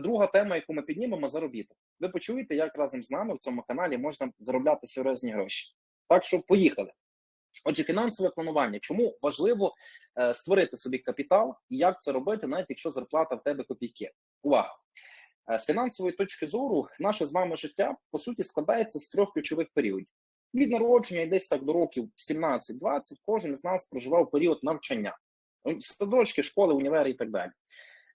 друга тема, яку ми піднімемо, заробіток. Ви почуєте, як разом з нами в цьому каналі можна заробляти серйозні гроші. Так що поїхали. Отже, фінансове планування. Чому важливо е, створити собі капітал і як це робити, навіть якщо зарплата в тебе копійки? Увага! Е, з фінансової точки зору, наше з вами життя по суті складається з трьох ключових періодів. Від народження і десь так до років 17-20 кожен з нас проживав період навчання, садочки, школи, універи і так далі.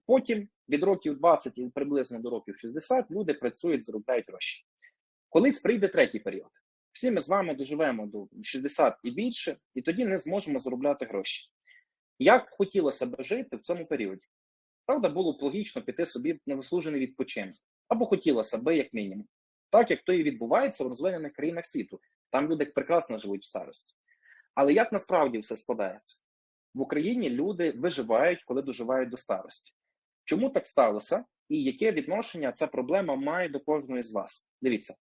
Потім від років 20 і приблизно до років 60 люди працюють, заробляють гроші. Колись прийде третій період. Всі ми з вами доживемо до 60 і більше, і тоді не зможемо заробляти гроші. Як хотілося б жити в цьому періоді? Правда, було б логічно піти собі на заслужений відпочинок, або хотілося би, як мінімум, так як то і відбувається в розвинених країнах світу. Там люди прекрасно живуть в старості. Але як насправді все складається? В Україні люди виживають, коли доживають до старості. Чому так сталося? І яке відношення ця проблема має до кожної з вас? Дивіться,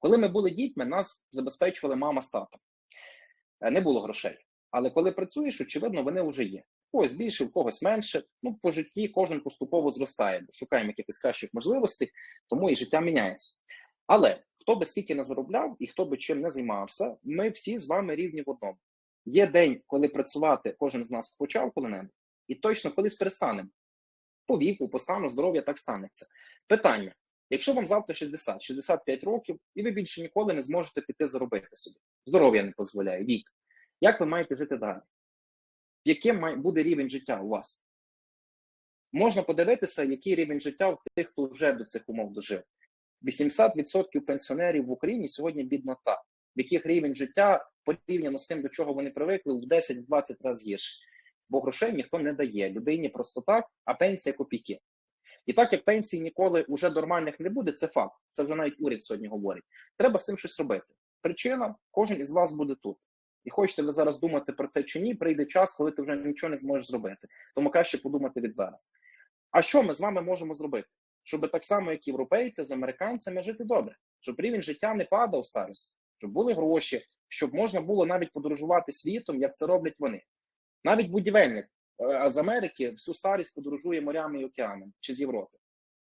коли ми були дітьми, нас забезпечували мама з татом. Е, не було грошей. Але коли працюєш, очевидно, вони вже є. Когось більше, у когось менше. Ну, по житті кожен поступово зростає, шукаємо якихось кращих можливостей, тому і життя міняється. Але хто би скільки не заробляв і хто би чим не займався, ми всі з вами рівні в одному. Є день, коли працювати кожен з нас почав коли-небудь, і точно колись перестанемо. По віку, по стану здоров'я так станеться. Питання: якщо вам завтра 60-65 років, і ви більше ніколи не зможете піти заробити собі, здоров'я не дозволяє, вік. Як ви маєте жити далі? Яким буде рівень життя у вас? Можна подивитися, який рівень життя у тих, хто вже до цих умов дожив. 80% пенсіонерів в Україні сьогодні біднота, в яких рівень життя порівняно з тим, до чого вони привикли, в 10-20 разів гірше. Бо грошей ніхто не дає людині просто так, а пенсія копійки. І так як пенсії ніколи вже нормальних не буде, це факт. Це вже навіть уряд сьогодні говорить. Треба з цим щось робити. Причина: кожен із вас буде тут. І хочете ви зараз думати про це чи ні, прийде час, коли ти вже нічого не зможеш зробити. Тому краще подумати від зараз. А що ми з вами можемо зробити? Щоб так само, як європейці з американцями жити добре, щоб рівень життя не падав старості, щоб були гроші, щоб можна було навіть подорожувати світом, як це роблять вони. Навіть будівельник е, з Америки всю старість подорожує морями і океанами чи з Європи.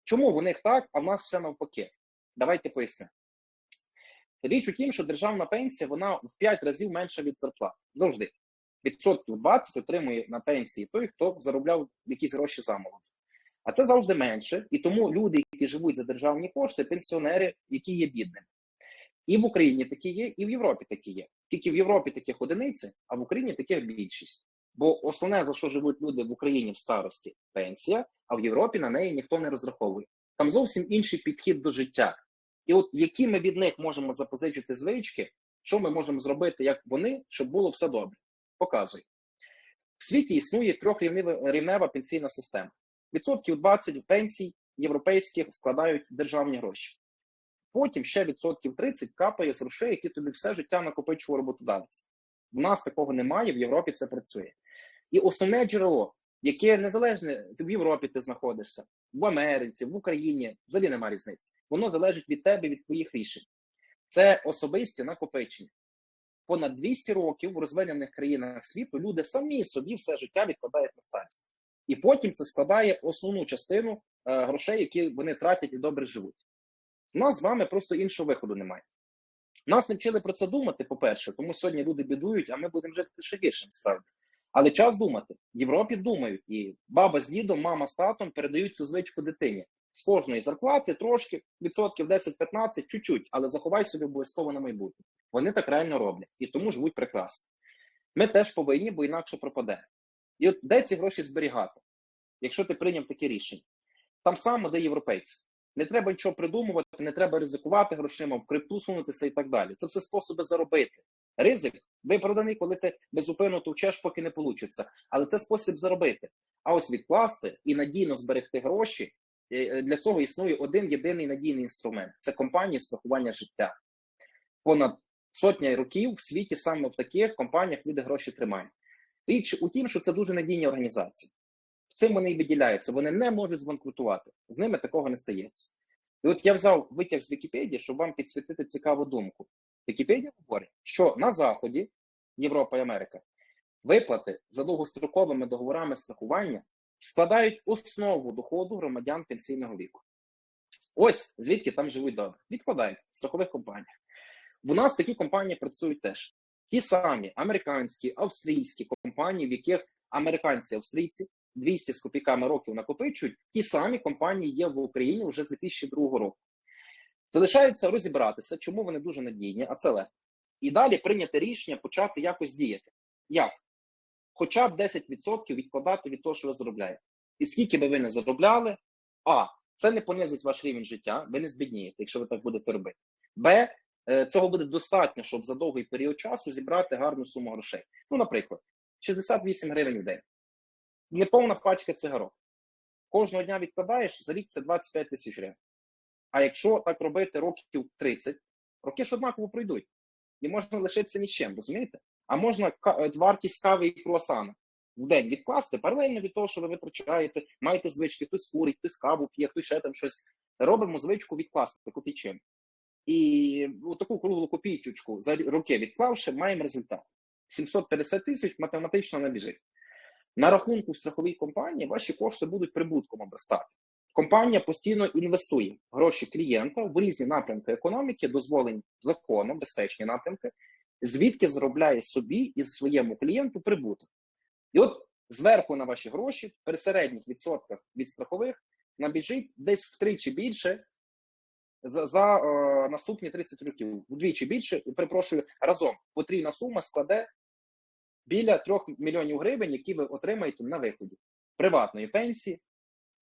Чому в них так, а в нас все навпаки? Давайте пояснимо. Річ у тім, що державна пенсія вона в 5 разів менша від зарплат. Завжди. Відсотків 20 отримує на пенсії той, хто заробляв якісь гроші замолоду. А це завжди менше. І тому люди, які живуть за державні кошти, пенсіонери, які є бідними. І в Україні такі є, і в Європі такі є. Тільки в Європі таких одиниці, а в Україні таких більшість. Бо основне, за що живуть люди в Україні в старості пенсія, а в Європі на неї ніхто не розраховує. Там зовсім інший підхід до життя. І от які ми від них можемо запозичити звички, що ми можемо зробити, як вони, щоб було все добре. Показую. В світі існує трьохрівнева пенсійна система. Відсотків 20 пенсій європейських складають державні гроші. Потім ще відсотків 30 капає з грошей, які тобі все життя накопичував роботодавець. У нас такого немає, в Європі це працює. І основне джерело, яке незалежне, ти в Європі ти знаходишся, в Америці, в Україні, взагалі немає різниці. Воно залежить від тебе, від твоїх рішень. Це особисті накопичення. Понад 200 років в розвинених країнах світу люди самі собі все життя відкладають на старість. І потім це складає основну частину е, грошей, які вони тратять і добре живуть. У нас з вами просто іншого виходу немає. Нас не вчили про це думати, по-перше, тому сьогодні люди бідують, а ми будемо жити ще гірше, насправді. Але час думати. В Європі думають, і баба з дідом, мама з татом передають цю звичку дитині. З кожної зарплати трошки, відсотків 10-15, чуть-чуть, але заховай собі обов'язково на майбутнє. Вони так реально роблять і тому живуть прекрасно. Ми теж повинні, бо інакше пропаде. І от де ці гроші зберігати, якщо ти прийняв таке рішення? Там саме, де європейці. Не треба нічого придумувати, не треба ризикувати грошима, в крипту сунутися і так далі. Це все способи заробити. Ризик виправданий, коли ти безупинно товчеш, поки не вийде. Але це спосіб заробити. А ось відкласти і надійно зберегти гроші. Е, для цього існує один єдиний надійний інструмент це компанії страхування життя. Понад сотня років в світі саме в таких компаніях люди гроші тримають. Річ у тім, що це дуже надійні організації. Цим вони і виділяються, вони не можуть збанкрутувати. З ними такого не стається. І от я взяв витяг з Вікіпедії, щоб вам підсвітити цікаву думку. Вікіпедія говорить, що на Заході, Європа і Америка, виплати за довгостроковими договорами страхування складають основу доходу громадян пенсійного віку. Ось звідки там живуть добре. Відкладають в страхових компаніях. У нас такі компанії працюють теж. Ті самі американські, австрійські компанії, в яких американці, австрійці 200 з копійками років накопичують, ті самі компанії є в Україні вже з 2002 року. Залишається розібратися, чому вони дуже надійні, а це легко. І далі прийняти рішення почати якось діяти. Як? Хоча б 10% відкладати від того, що ви заробляєте. І скільки би ви не заробляли, а це не понизить ваш рівень життя, ви не збіднієте, якщо ви так будете робити. Б. е, Цього буде достатньо, щоб за довгий період часу зібрати гарну суму грошей. Ну, наприклад, 68 гривень в день. Неповна пачка цигарок. Кожного дня відкладаєш, за рік це 25 тисяч гривень. А якщо так робити років 30, роки ж однаково пройдуть. І можна лишитися нічим, розумієте? А можна е, вартість кави і круасана в день відкласти паралельно від того, що ви витрачаєте, маєте звички, хтось курить, хтось каву п'є, хтось ще там щось. Робимо звичку відкласти копійчим. І таку круглу копійчучку за роки відклавши, маємо результат. 750 тисяч математично набіжить. На рахунку в страховій компанії ваші кошти будуть прибутком обростати. Компанія постійно інвестує гроші клієнта в різні напрямки економіки, дозволені законом, безпечні напрямки, звідки заробляє собі і своєму клієнту прибуток. І от зверху на ваші гроші, при середніх відсотках від страхових, набіжить десь втричі більше за, за е, наступні 30 років. Вдвічі більше, перепрошую, разом потрійна сума складе біля 3 мільйонів гривень, які ви отримаєте на виході приватної пенсії,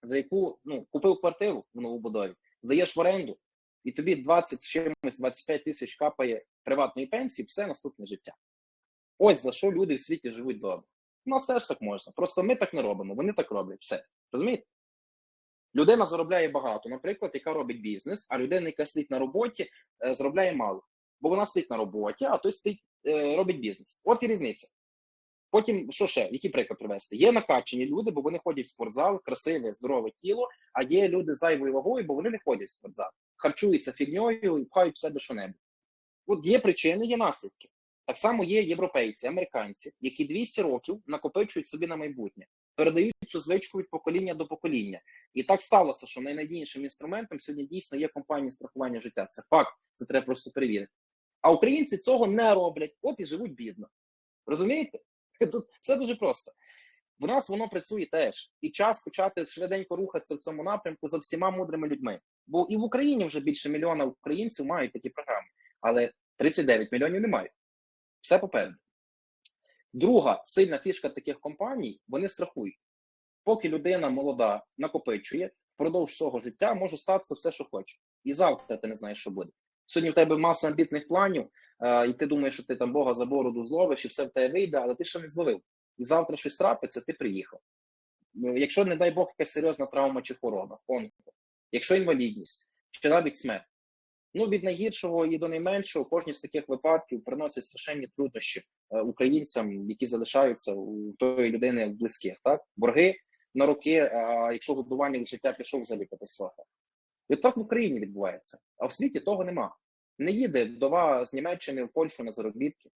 за яку ну, купив квартиру в новобудові, здаєш в оренду, і тобі 20 чимось 25 тисяч капає приватної пенсії, все наступне життя. Ось за що люди в світі живуть добре. У нас теж так можна. Просто ми так не робимо, вони так роблять. Все. Розумієте? Людина заробляє багато, наприклад, яка робить бізнес, а людина, яка сидить на роботі, е, заробляє мало. Бо вона сидить на роботі, а той сидить, е, робить бізнес. От і різниця. Потім, що ще, які приклад привести? Є накачені люди, бо вони ходять в спортзал, красиве, здорове тіло, а є люди з зайвою вагою, бо вони не ходять в спортзал, харчуються фігньою і пхають в себе що-небудь. От є причини, є наслідки. Так само є європейці, американці, які 200 років накопичують собі на майбутнє, передають цю звичку від покоління до покоління. І так сталося, що найнадійнішим інструментом сьогодні дійсно є компанії страхування життя. Це факт, це треба просто перевірити. А українці цього не роблять, от і живуть бідно. Розумієте? Тут все дуже просто. В нас воно працює теж, і час почати швиденько рухатися в цьому напрямку за всіма мудрими людьми. Бо і в Україні вже більше мільйона українців мають такі програми, але 39 мільйонів не мають. Все попереду. Друга сильна фішка таких компаній вони страхують. Поки людина молода накопичує, впродовж свого життя може статися все, що хоче. І завтра ти не знаєш, що буде. Сьогодні в тебе маса амбітних планів, і ти думаєш, що ти там Бога за бороду зловиш, і все в тебе вийде, але ти ще не зловив. І завтра щось трапиться, ти приїхав. Ну, Якщо, не дай Бог, якась серйозна травма чи хвороба, онко, якщо інвалідність, чи навіть смерть. Ну, від найгіршого і до найменшого, кожні з таких випадків приносить страшенні труднощі е, українцям, які залишаються у тої людини близьких. Так? Борги на роки, а якщо годування життя пішов, взагалі катастрофа. І так в Україні відбувається. А в світі того нема. Не їде вдова з Німеччини в Польщу на заробітки.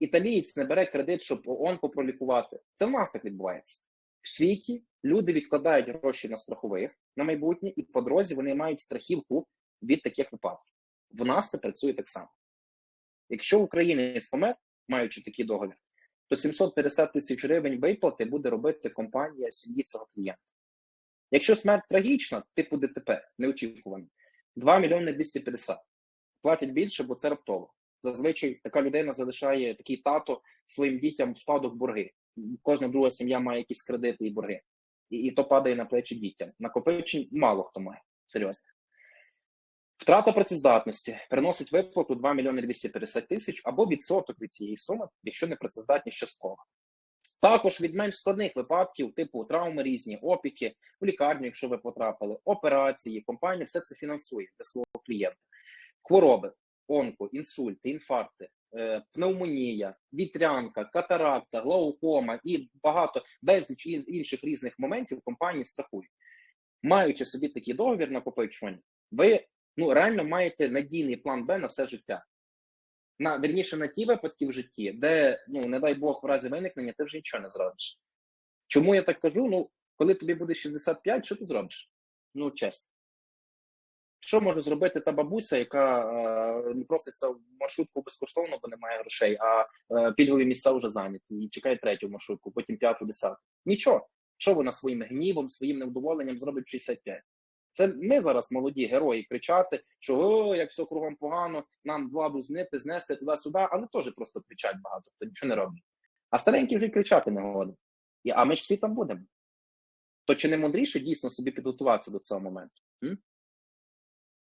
Італієць не бере кредит, щоб онко пролікувати. Це в нас так відбувається. В світі люди відкладають гроші на страхових на майбутнє, і по дорозі вони мають страхівку від таких випадків. В нас це працює так само. Якщо українець помер, маючи такий договір, то 750 тисяч гривень виплати буде робити компанія сім'ї цього клієнта. Якщо смерть трагічна, типу ДТП, неочікувано, 2 мільйони 250. Платять більше, бо це раптово. Зазвичай така людина залишає такий тато своїм дітям в спадок борги. Кожна друга сім'я має якісь кредити і борги. І, і то падає на плечі дітям. Накопичень мало хто має. Серйозно. Втрата працездатності приносить виплату 2 мільйони 250 тисяч або відсоток від цієї суми, якщо не працездатність частково. Також від менш складних випадків, типу травми різні, опіки, в лікарню, якщо ви потрапили, операції, компанія все це фінансує для свого клієнта. Хвороби, онко, інсульти, інфаркти, е, пневмонія, вітрянка, катаракта, глаукома і багато безліч інших різних моментів компанії страхують. Маючи собі такий договір накопичування, ви ну реально маєте надійний план Б на все життя. На верніше на ті випадки в житті, де, ну не дай Бог, в разі виникнення, ти вже нічого не зробиш. Чому я так кажу? Ну Коли тобі буде 65, що ти зробиш? Ну, чесно. Що може зробити та бабуся, яка е, не проситься в маршрутку безкоштовно, бо немає грошей, а е, пільгові місця вже зайняті і чекає третю маршрутку, потім п'яту, десяту. Нічого. Що вона своїм гнівом, своїм невдоволенням зробить в 65? Це ми зараз молоді герої кричати, що о, як все кругом погано, нам владу змінити, знести туди-сюди, але теж просто кричать багато, хто нічого не робить. А старенькі вже кричати не годен. А ми ж всі там будемо. То чи не мудріше дійсно собі підготуватися до цього моменту? М?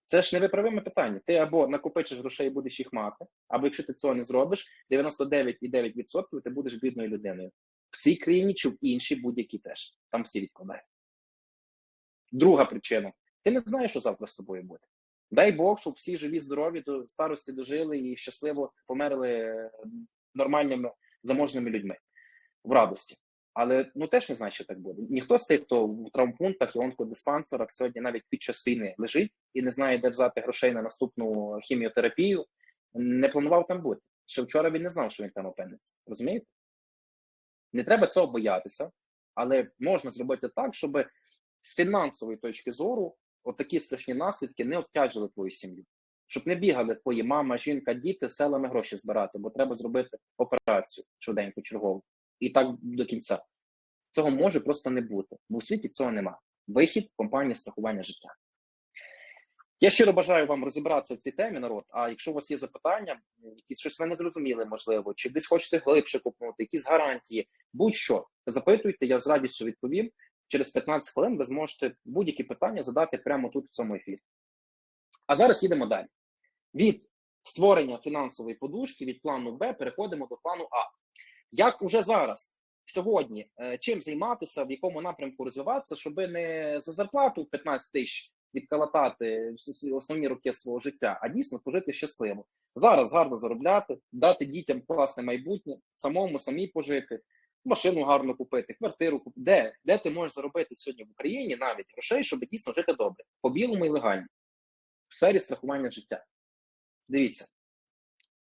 Це ж невиправиме питання. Ти або накопичиш грошей і будеш їх мати, або якщо ти цього не зробиш, 99,9% ти будеш бідною людиною. В цій країні чи в іншій будь-якій теж. Там всі відкладають. Друга причина: ти не знаєш, що завтра з тобою буде. Дай Бог, щоб всі живі, здорові до старості дожили і щасливо померли нормальними заможними людьми в радості. Але ну теж не знаю, що так буде. Ніхто з тих, хто в травмпунктах і онкодиспансерах сьогодні навіть під час війни лежить і не знає, де взяти грошей на наступну хіміотерапію, не планував там бути. Ще вчора він не знав, що він там опиниться. Розумієте? Не треба цього боятися, але можна зробити так, щоб з фінансової точки зору отакі страшні наслідки не обтяжили твою сім'ю. Щоб не бігали твої мама, жінка, діти селами гроші збирати, бо треба зробити операцію швиденько чергову. І так до кінця. Цього може просто не бути, бо у світі цього нема. Вихід компанії страхування життя. Я щиро бажаю вам розібратися в цій темі, народ. А якщо у вас є запитання, якісь щось ви не зрозуміли, можливо, чи десь хочете глибше купнути, якісь гарантії, будь-що, запитуйте, я з радістю відповім. Через 15 хвилин ви зможете будь-які питання задати прямо тут в цьому ефірі. А зараз їдемо далі. Від створення фінансової подушки, від плану Б переходимо до плану А. Як уже зараз, сьогодні, е, чим займатися, в якому напрямку розвиватися, щоб не за зарплату 15 тисяч відкалатати всі основні роки свого життя, а дійсно пожити щасливо. Зараз гарно заробляти, дати дітям класне майбутнє, самому самі пожити, машину гарно купити, квартиру купити. Де? Де ти можеш заробити сьогодні в Україні навіть грошей, щоб дійсно жити добре, по білому і легально, в сфері страхування життя. Дивіться,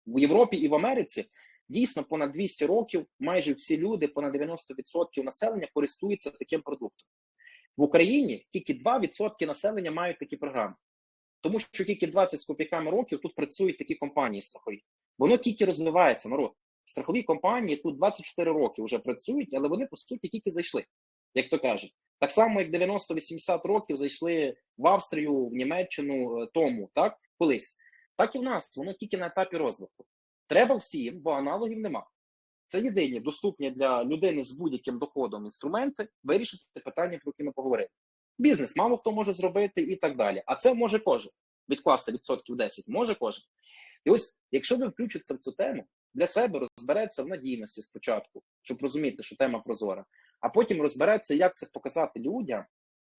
в Європі і в Америці дійсно понад 200 років майже всі люди, понад 90% населення користуються таким продуктом. В Україні тільки 2% населення мають такі програми, тому що тільки 20 з копійками років тут працюють такі компанії страхові. Воно тільки розвивається народ. Страхові компанії тут 24 роки вже працюють, але вони по суті тільки зайшли, як то кажуть. Так само, як 90-80 років зайшли в Австрію, в Німеччину е, тому, так колись. Так і в нас воно тільки на етапі розвитку. Треба всім, бо аналогів нема. Це єдині доступні для людини з будь-яким доходом інструменти вирішити питання, про які ми поговорили. Бізнес мало хто може зробити і так далі. А це може кожен відкласти відсотків 10, може кожен. І ось, якщо ви включитеся в цю тему, для себе розбереться в надійності спочатку, щоб розуміти, що тема прозора, а потім розбереться, як це показати людям,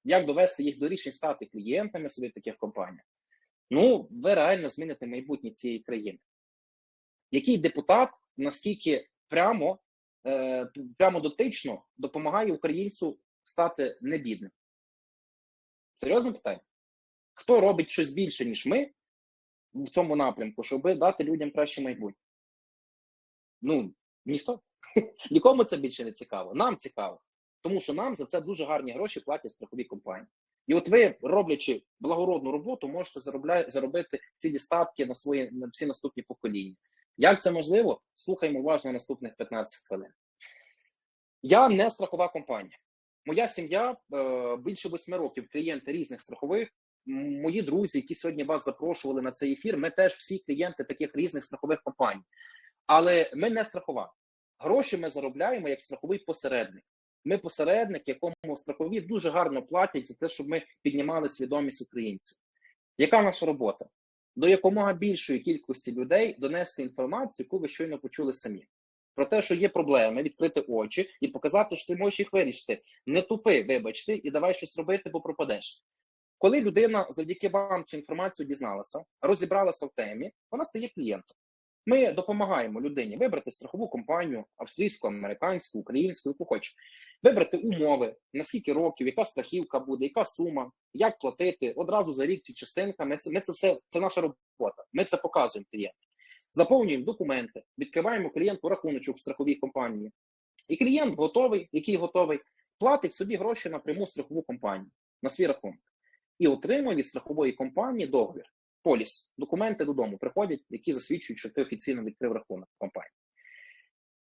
як довести їх до рішень стати клієнтами собі таких компаній. Ну, ви реально зміните майбутнє цієї країни. Який депутат наскільки прямо, е, прямо дотично допомагає українцю стати небідним? Серйозне питання? Хто робить щось більше, ніж ми в цьому напрямку, щоб дати людям краще майбутнє? Ну, ніхто. Нікому це більше не цікаво. Нам цікаво. Тому що нам за це дуже гарні гроші платять страхові компанії. І от ви, роблячи благородну роботу, можете заробля... заробити цілі статки на свої на всі наступні покоління. Як це можливо? Слухаємо уважно наступних 15 хвилин. Я не страхова компанія. Моя сім'я е, більше восьми років клієнти різних страхових. Мої друзі, які сьогодні вас запрошували на цей ефір, ми теж всі клієнти таких різних страхових компаній. Але ми не страхова. Гроші ми заробляємо як страховий посередник. Ми посередник, якому страхові дуже гарно платять за те, щоб ми піднімали свідомість українців. Яка наша робота? До якомога більшої кількості людей донести інформацію, яку ви щойно почули самі. Про те, що є проблеми, відкрити очі і показати, що ти можеш їх вирішити. Не тупи, вибачте, і давай щось робити, бо пропадеш. Коли людина завдяки вам цю інформацію дізналася, розібралася в темі, вона стає клієнтом. Ми допомагаємо людині вибрати страхову компанію, австрійську, американську, українську, яку хоче, вибрати умови, на скільки років, яка страхівка буде, яка сума, як платити одразу за рік чи частинка. Ми це, ми це все це наша робота. Ми це показуємо клієнту. Заповнюємо документи, відкриваємо клієнту рахуночок в страховій компанії. І клієнт готовий, який готовий, платить собі гроші напряму страхову компанію на свій рахунок і отримує від страхової компанії договір, поліс, документи додому приходять, які засвідчують, що ти офіційно відкрив рахунок компанії.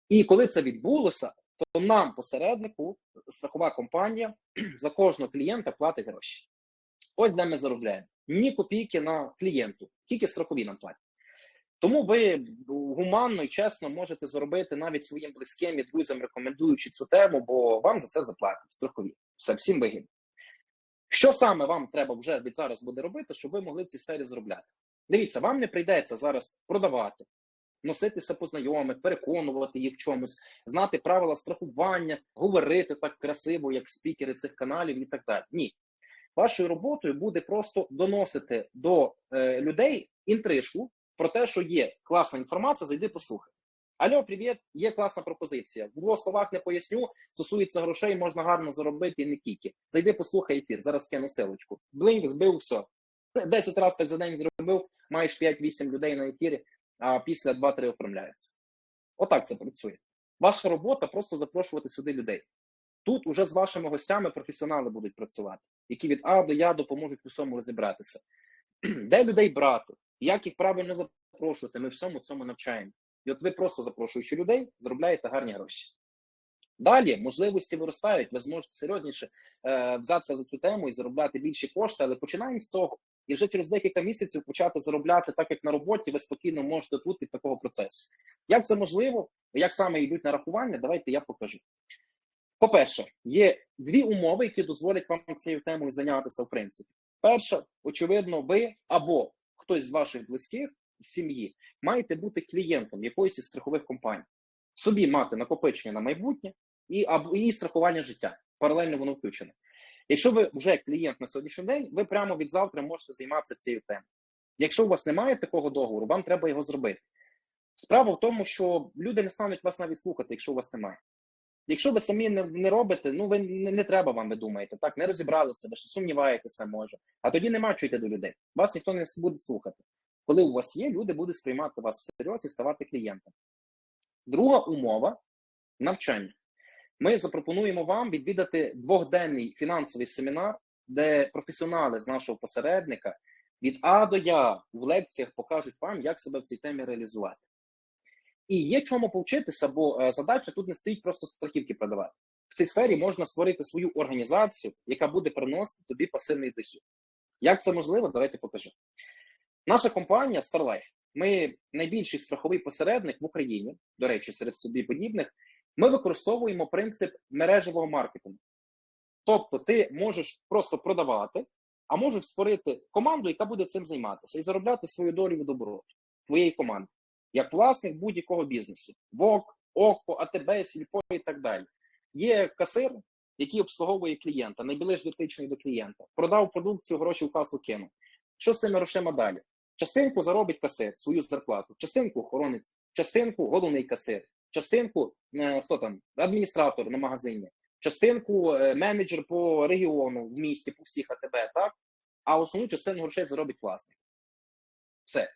І коли це відбулося, то нам, посереднику, страхова компанія за кожного клієнта платить гроші. Ось де ми заробляємо. Ні копійки на клієнту, тільки страхові нам платять. Тому ви гуманно і чесно можете заробити навіть своїм близьким і друзям, рекомендуючи цю тему, бо вам за це заплатять страхові. Все, всім вигідно. Що саме вам треба вже від зараз буде робити, щоб ви могли в цій сфері заробляти? Дивіться, вам не прийдеться зараз продавати, носитися по знайомих, переконувати їх чомусь, знати правила страхування, говорити так красиво, як спікери цих каналів і так далі. Ні. Вашою роботою буде просто доносити до е, людей інтрижку про те, що є класна інформація, зайди послухай. Алло, привіт, є класна пропозиція. В двох словах не поясню. Стосується грошей, можна гарно заробити і не тільки. Зайди, послухай ефір. Зараз кину силочку. Блинк, збив, все. 10 разів так за день зробив, маєш 5-8 людей на ефірі, а після 2-3 оформляються. Отак це працює. Ваша робота просто запрошувати сюди людей. Тут уже з вашими гостями професіонали будуть працювати, які від А до Я допоможуть у всьому розібратися. Де людей брати, як їх правильно запрошувати, ми всьому цьому навчаємо. І от ви просто запрошуючи людей, заробляєте гарні гроші. Далі можливості виростають, ви зможете серйозніше е, взятися за цю тему і заробляти більші кошти, але починаємо з цього. І вже через декілька місяців почати заробляти так, як на роботі, ви спокійно можете тут від такого процесу. Як це можливо? Як саме йдуть нарахування? Давайте я покажу. По-перше, є дві умови, які дозволять вам цією темою зайнятися в принципі. Перша, очевидно, ви або хтось з ваших близьких сім'ї маєте бути клієнтом якоїсь із страхових компаній, собі мати накопичення на майбутнє і або і страхування життя. Паралельно воно включено. Якщо ви вже клієнт на сьогоднішній день, ви прямо від завтра можете займатися цією темою. Якщо у вас немає такого договору, вам треба його зробити. Справа в тому, що люди не стануть вас навіть слухати, якщо у вас немає. Якщо ви самі не, не робите, ну ви не, не треба вам, ви думаєте, так, не розібралися, ви ще сумніваєтеся, може. А тоді нема йти до людей. Вас ніхто не буде слухати. Коли у вас є, люди будуть сприймати вас всерйоз і ставати клієнтом. Друга умова навчання. Ми запропонуємо вам відвідати двохденний фінансовий семінар, де професіонали з нашого посередника від А до Я в лекціях покажуть вам, як себе в цій темі реалізувати. І є чому повчитися, бо е, задача тут не стоїть просто страхівки продавати. В цій сфері можна створити свою організацію, яка буде приносити тобі пасивний дохід. Як це можливо? Давайте покажу. Наша компанія StarLife, ми найбільший страховий посередник в Україні, до речі, серед собі подібних. Ми використовуємо принцип мережевого маркетингу. Тобто, ти можеш просто продавати, а можеш створити команду, яка буде цим займатися, і заробляти свою долю від обороту твоєї команди, як власник будь-якого бізнесу: ВОК, ОКО, АТБ, Сільпо і так далі. Є касир, який обслуговує клієнта, найбільш дотичний до клієнта, продав продукцію, гроші в касу кинув. Що з цими грошима далі? Частинку заробить касир, свою зарплату, частинку охоронець, частинку головний касир, частинку е, хто там, адміністратор на магазині, частинку е, менеджер по регіону в місті, по всіх АТБ, так? А основну частину грошей заробить власник. Все.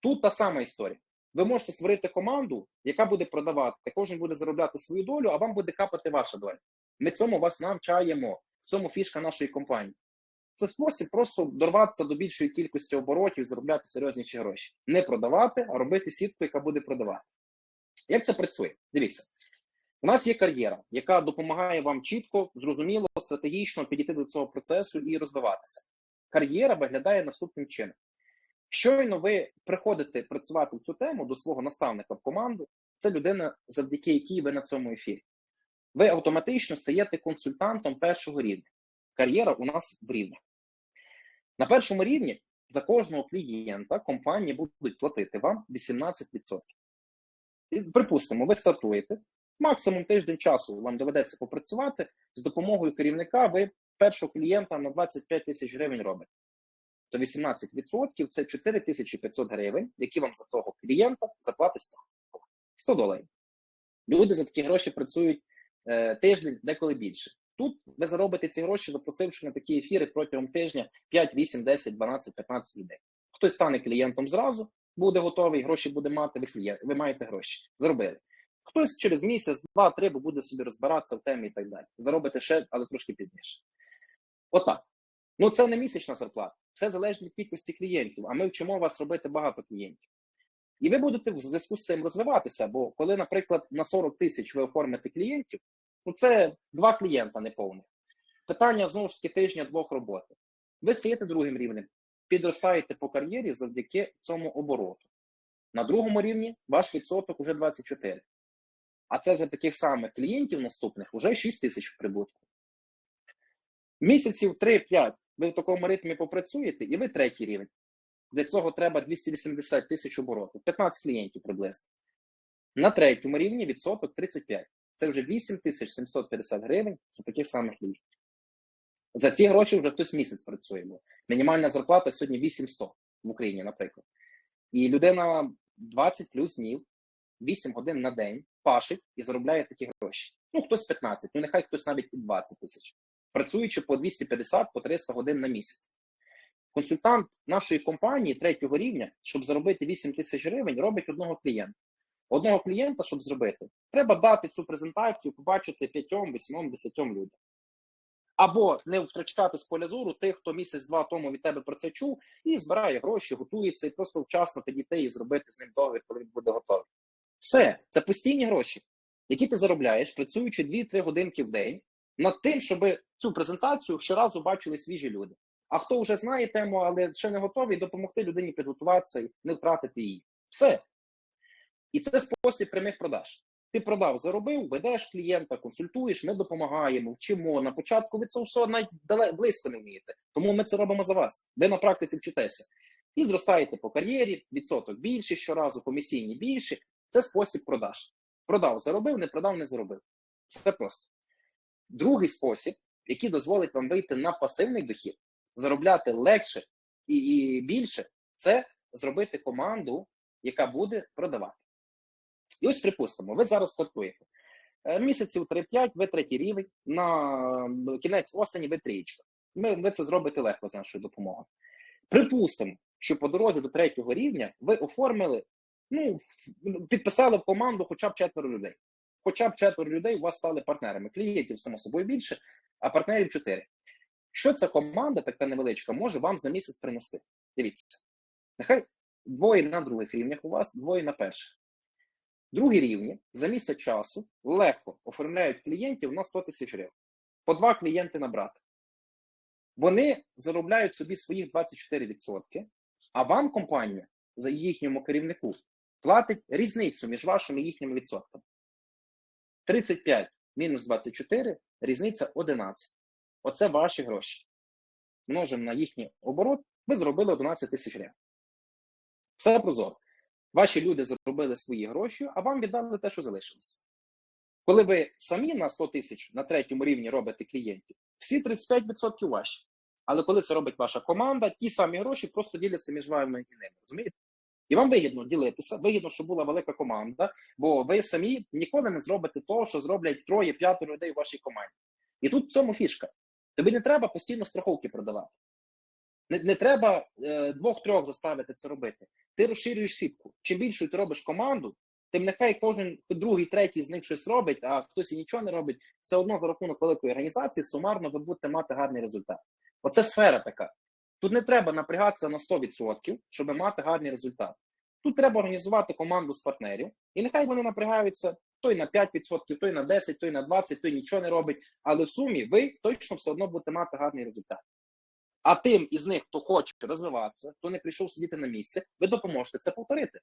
Тут та сама історія. Ви можете створити команду, яка буде продавати, кожен буде заробляти свою долю, а вам буде капати ваша доля. Ми цьому вас навчаємо. В цьому фішка нашої компанії. Це спосіб просто дорватися до більшої кількості оборотів, заробляти серйозніші гроші. Не продавати, а робити сітку, яка буде продавати. Як це працює? Дивіться, у нас є кар'єра, яка допомагає вам чітко, зрозуміло, стратегічно підійти до цього процесу і розвиватися. Кар'єра виглядає наступним чином. Щойно ви приходите працювати в цю тему до свого наставника в команду, це людина, завдяки якій ви на цьому ефірі. Ви автоматично стаєте консультантом першого рівня. Кар'єра у нас в рівнях. На першому рівні за кожного клієнта компанії будуть платити вам 18%. І, Припустимо, ви стартуєте. Максимум тиждень часу вам доведеться попрацювати з допомогою керівника. Ви першого клієнта на 25 тисяч гривень робите. То 18% це 4500 гривень, які вам за того клієнта заплатить 100 доларів. Люди за такі гроші працюють е, тиждень, деколи більше. Тут ви заробите ці гроші, запросивши на такі ефіри протягом тижня 5, 8, 10, 12, 15 людей. Хтось стане клієнтом зразу, буде готовий, гроші буде мати, ви клієнт, ви маєте гроші. Зробили. Хтось через місяць, два-три, буде собі розбиратися в темі і так далі. Заробите ще, але трошки пізніше. Отак. Ну, це не місячна зарплата. Все залежить від кількості клієнтів, а ми вчимо вас робити багато клієнтів. І ви будете в зв'язку з цим розвиватися, бо коли, наприклад, на 40 тисяч ви оформите клієнтів, ну це два клієнта неповних. Питання знову ж таки тижня-двох роботи. Ви стаєте другим рівнем, підростаєте по кар'єрі завдяки цьому обороту. На другому рівні ваш відсоток уже 24. А це за таких самих клієнтів наступних вже 6 тисяч прибутку. Місяців 3-5 ви в такому ритмі попрацюєте, і ви третій рівень. Для цього треба 280 тисяч обороту, 15 клієнтів приблизно. На третьому рівні відсоток 35. Це вже 8750 гривень за таких самих клієнтів. За ці гроші вже хтось місяць працює. Мінімальна зарплата сьогодні 8100 в Україні, наприклад. І людина 20 плюс днів, 8 годин на день пашить і заробляє такі гроші. Ну, хтось 15, ну нехай хтось навіть і 20 тисяч, працюючи по 250 по 300 годин на місяць. Консультант нашої компанії третього рівня, щоб заробити 8 тисяч гривень, робить одного клієнта. Одного клієнта, щоб зробити, треба дати цю презентацію, побачити 5, 8, 10 людям. Або не втрачати з поля зору тих, хто місяць-два тому від тебе про це чув, і збирає гроші, готується, і просто вчасно підійти і зробити з ним договір, коли він буде готовий. Все, це постійні гроші, які ти заробляєш, працюючи 2-3 годинки в день, над тим, щоб цю презентацію щоразу бачили свіжі люди. А хто вже знає тему, але ще не готовий, допомогти людині підготуватися і не втратити її. Все. І це спосіб прямих продаж. Ти продав, заробив, ведеш клієнта, консультуєш, ми допомагаємо, вчимо. На початку ви це все навіть близько не вмієте. Тому ми це робимо за вас. Ви на практиці вчитеся. І зростаєте по кар'єрі, відсоток більше щоразу, комісійні більше. Це спосіб продаж. Продав, заробив, не продав, не заробив. Це просто. Другий спосіб, який дозволить вам вийти на пасивний дохід, заробляти легше і, і більше, це зробити команду, яка буде продавати. І ось припустимо, ви зараз стартуєте. Е, Місяців 3-5, ви третій рівень, на кінець осені ви трієчка. Ми, ви це зробите легко з нашою допомогою. Припустимо, що по дорозі до третього рівня ви оформили, ну, підписали в команду хоча б четверо людей. Хоча б четверо людей у вас стали партнерами. Клієнтів, само собою, більше, а партнерів чотири. Що ця команда, така невеличка, може вам за місяць принести? Дивіться. Нехай двоє на других рівнях у вас, двоє на перших. Другі рівні за місяць часу легко оформляють клієнтів на 100 тисяч гривень. По два клієнти набрати. Вони заробляють собі своїх 24%, а вам компанія за їхньому керівнику платить різницю між вашими і їхніми відсотками. 35 мінус 24, різниця 11. Оце ваші гроші. Множимо на їхній оборот, ви зробили 11 тисяч гривень. Все прозоро. Ваші люди заробили свої гроші, а вам віддали те, що залишилося. Коли ви самі на 100 тисяч на третьому рівні робите клієнтів, всі 35% ваші. Але коли це робить ваша команда, ті самі гроші просто діляться між вами і ними. Розумієте? І вам вигідно ділитися, вигідно, щоб була велика команда, бо ви самі ніколи не зробите того, що зроблять троє-п'ятеро людей у вашій команді. І тут в цьому фішка. Тобі не треба постійно страховки продавати. Не, не треба е, двох-трьох заставити це робити. Ти розширюєш сітку. Чим більше ти робиш команду, тим нехай кожен другий, третій з них щось робить, а хтось і нічого не робить. Все одно за рахунок великої організації сумарно ви будете мати гарний результат. Оце сфера така. Тут не треба напрягатися на 100%, щоб мати гарний результат. Тут треба організувати команду з партнерів, і нехай вони напрягаються той на 5%, той на 10%, той на 20%, той нічого не робить. Але в сумі ви точно все одно будете мати гарний результат. А тим із них, хто хоче розвиватися, хто не прийшов сидіти на місці, ви допоможете це повторити.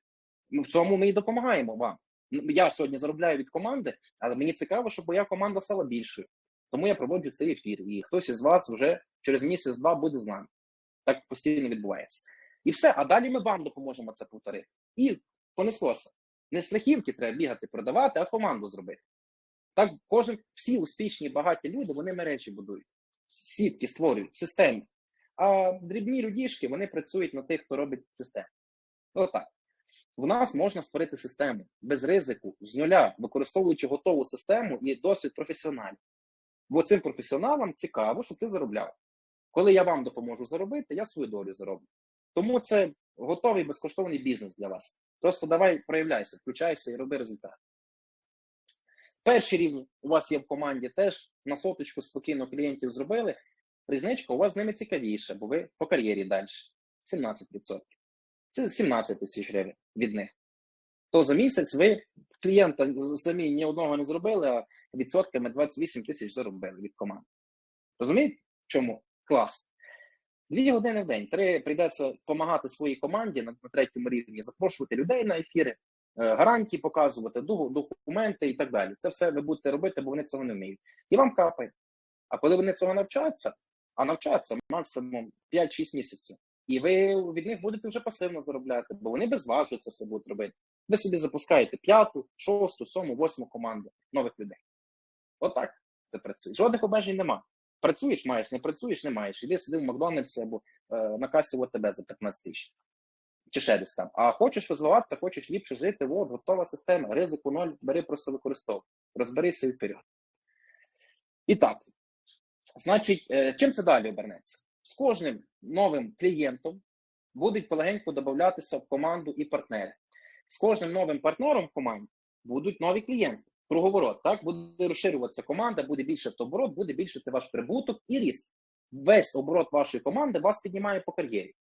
В цьому ми і допомагаємо вам. Я сьогодні заробляю від команди, але мені цікаво, щоб моя команда стала більшою. Тому я проводжу цей ефір, і хтось із вас вже через місяць-два буде з нами. Так постійно відбувається. І все, а далі ми вам допоможемо це повторити. І понеслося. Не страхівки треба бігати, продавати, а команду зробити. Так, кожен, всі успішні, багаті люди, вони мережі будують, сітки створюють, системи. А дрібні людішки вони працюють на тих, хто робить систему. Отак. В нас можна створити систему без ризику, з нуля, використовуючи готову систему і досвід професіоналів. Бо цим професіоналам цікаво, щоб ти заробляв. Коли я вам допоможу заробити, я свою долю зароблю. Тому це готовий безкоштовний бізнес для вас. Просто давай проявляйся, включайся і роби результат. Перші рівні у вас є в команді теж на соточку спокійно клієнтів зробили. Різничка у вас з ними цікавіша, бо ви по кар'єрі далі. 17%. Це 17 тисяч гривень від них. То за місяць ви клієнта самі ні одного не зробили, а відсотками 28 тисяч заробили від команди. Розумієте? Чому? Клас. Дві години в день. Три прийдеться допомагати своїй команді на, на третьому рівні, запрошувати людей на ефіри, е, гарантії показувати, документи і так далі. Це все ви будете робити, бо вони цього не вміють. І вам капає. А коли вони цього навчаться, а навчаться максимум 5-6 місяців, і ви від них будете вже пасивно заробляти, бо вони без вас це все будуть робити. Ви собі запускаєте п'яту, шосту, сьому, восьму команду нових людей. Отак це працює. Жодних обмежень нема. Працюєш, маєш, не працюєш, не маєш. Іди сиди в Макдональдсі або е, на касі ОТБ за 15 тисяч. Чи ще десь там. А хочеш розвиватися, хочеш ліпше жити, от, готова система, ризику ноль, бери, просто використовуй. Розберися вперед. І так, значить, е, чим це далі обернеться? З кожним новим клієнтом будуть полегенько додатися в команду і партнери. З кожним новим партнером в команді будуть нові клієнти. Круговорот, так буде розширюватися команда, буде більше оборот, буде більшити ваш прибуток і ріст. Весь оборот вашої команди вас піднімає по кар'єрі.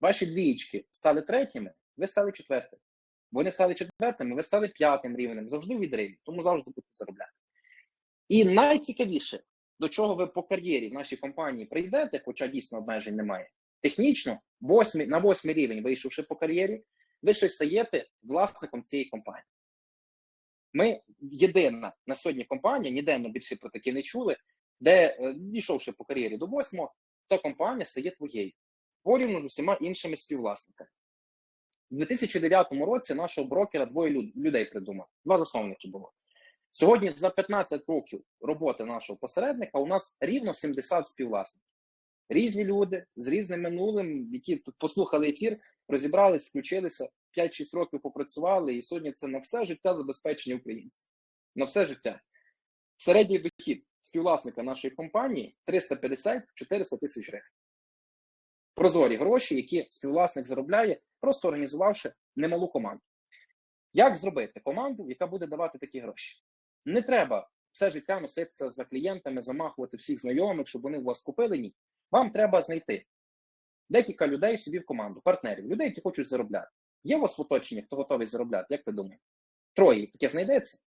Ваші двічки стали третіми, ви стали четвертими. Вони стали четвертими, ви стали п'ятим рівнем. Завжди в відриві, тому завжди будете заробляти. І найцікавіше, до чого ви по кар'єрі в нашій компанії прийдете, хоча дійсно обмежень немає. Технічно, восьмий, на восьмий рівень, вийшовши по кар'єрі, ви ще стаєте власником цієї компанії. Ми єдина на сьогодні компанія, ніде ми більше про таке не чули, де, е, дійшовши по кар'єрі до восьмого, ця компанія стає твоєю порівну з усіма іншими співвласниками. У 2009 році нашого брокера двоє людей придумав. Два засновники було. Сьогодні за 15 років роботи нашого посередника у нас рівно 70 співвласників. Різні люди з різним минулим, які тут послухали ефір, розібрались, включилися, 5-6 років попрацювали, і сьогодні це на все життя забезпечення українців. На все життя. Середній дохід співвласника нашої компанії 350-400 тисяч гривень. Прозорі гроші, які співвласник заробляє, просто організувавши немалу команду. Як зробити команду, яка буде давати такі гроші? Не треба все життя носитися за клієнтами, замахувати всіх знайомих, щоб вони у вас купили. Ні. Вам треба знайти декілька людей собі в команду, партнерів, людей, які хочуть заробляти. Є у вас в оточенні, хто готовий заробляти, як ви думаєте? Троє таке знайдеться?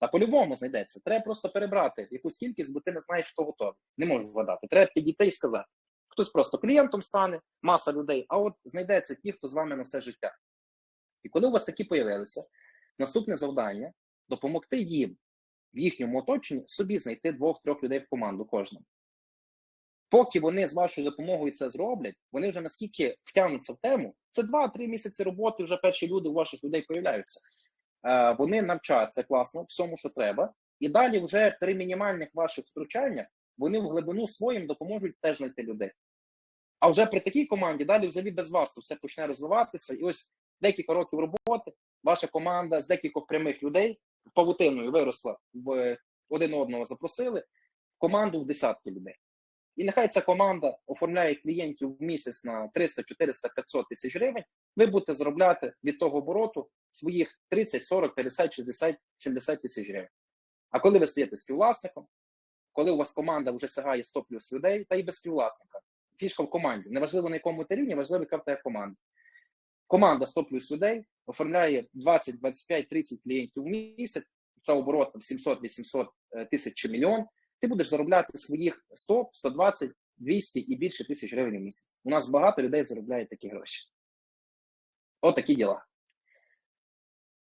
Та по-любому знайдеться. Треба просто перебрати якусь кількість, бо ти не знаєш, хто готовий. Не можу вгадати. Треба підійти і сказати. Хтось просто клієнтом стане, маса людей, а от знайдеться ті, хто з вами на все життя. І коли у вас такі появилися, наступне завдання допомогти їм в їхньому оточенні собі знайти двох-трьох людей в команду кожному. Поки вони з вашою допомогою це зроблять, вони вже наскільки втягнуться в тему, це 2-3 місяці роботи, вже перші люди у ваших людей появляються. Е, вони навчаються класно всьому, що треба, і далі вже при мінімальних ваших втручаннях вони в глибину своїм допоможуть теж знайти людей. А вже при такій команді далі взагалі без вас це все почне розвиватися. І ось декілька років роботи, ваша команда з декількох прямих людей павутиною виросла в один одного запросили в команду в десятки людей. І нехай ця команда оформляє клієнтів в місяць на 300, 400, 500 тисяч гривень. Ви будете заробляти від того обороту своїх 30, 40, 50, 60, 70 тисяч гривень. А коли ви стаєте співвласником, коли у вас команда вже сягає 100 плюс людей, та і без співвласника, фішка в команді. Неважливо на якому ти рівні, важливо, яка в тебе. Команда 100 плюс людей оформляє 20, 25, 30 клієнтів в місяць. Це оборот 700, 800 е, тисяч чи мільйон. Ти будеш заробляти своїх 100, 120, 200 і більше тисяч гривень в місяць. У нас багато людей заробляють такі гроші. От такі діла.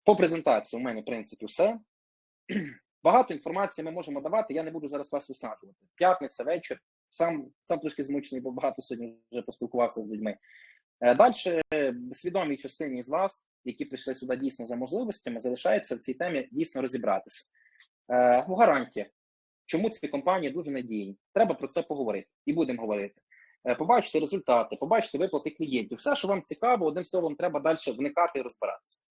По презентації у мене, в принципі, все. Багато інформації ми можемо давати. Я не буду зараз вас виснажувати. П'ятниця, вечір. Сам сам трошки змучений, бо багато сьогодні вже поспілкувався з людьми. Далі, свідомій частині з вас, які прийшли сюди дійсно за можливостями, залишається в цій темі дійсно розібратися. В гарантіях, чому ці компанії дуже надійні. Треба про це поговорити і будемо говорити. Побачити результати, побачити виплати клієнтів. Все, що вам цікаво, одним словом, треба далі вникати і розбиратися.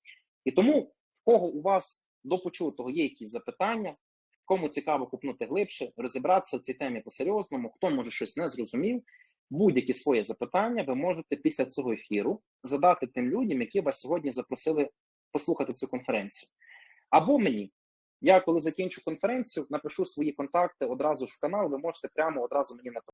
І тому, в кого у вас до почутого є якісь запитання, кому цікаво купнути глибше, розібратися в цій темі по-серйозному, хто може щось не зрозумів, будь-які свої запитання ви можете після цього ефіру задати тим людям, які вас сьогодні запросили послухати цю конференцію. Або мені. Я коли закінчу конференцію, напишу свої контакти одразу ж в канал. Ви можете прямо одразу мені написати.